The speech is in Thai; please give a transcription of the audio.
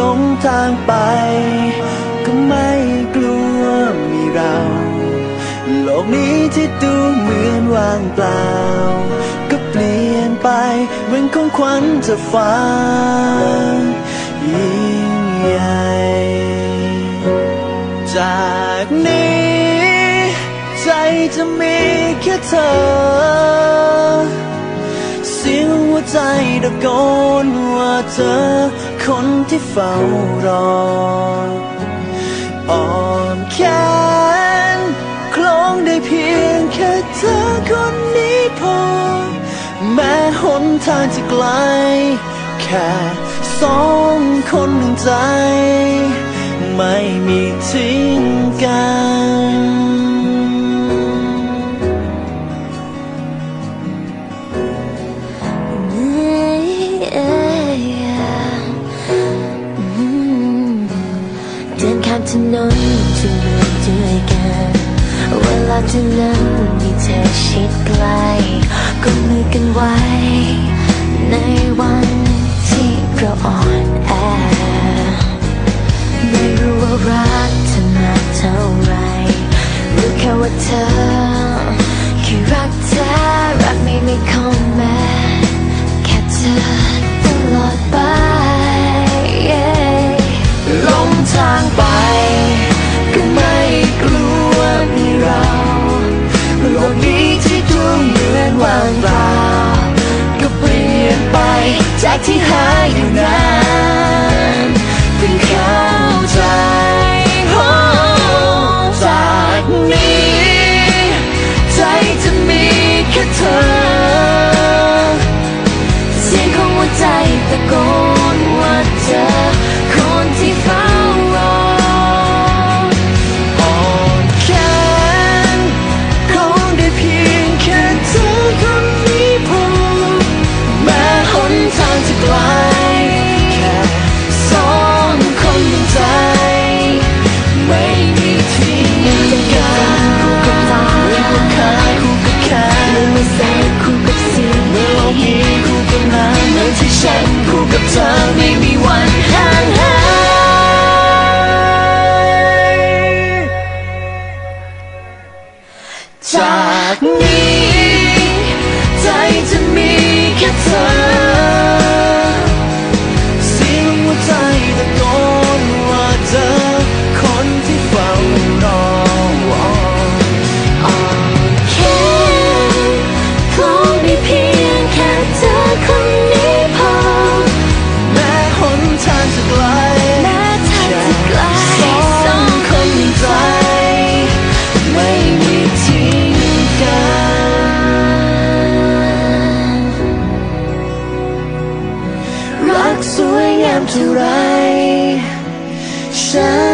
หลงทางไป ก็ไม่กลัวมีเรา โลกนี้ที่ดูเหมือนว่างเปล่า ก็เปลี่ยนไปเหมือนของขวัญจะฟ้ายิ่งใหญ่จากนี้ ใจจะมีแค่เธอ เสียงหัวใจตะโกนว่าเธอ คนที่เฝ้ารออ่อนแขนคล้องได้เพียงแค่เธอคนนี้พอ แม้หนทางจะไกล แค่สองคนหนึ่งใจ ไม่มีทิ้งกัน เวลาที่นั้นมีเธอชิดใกล้ก็มือกันไว้ ในวันที่เราอ่อนแอ ไม่รู้ว่ารักเธอมากเท่าไหรรู้แค่ว่าเธอแค่รักเธอรักไม่มีข้อแม้แค่เธอตลอดไปหลงทางไป ที่หายอยู่นาน จากนี้ เท่าไรฉัน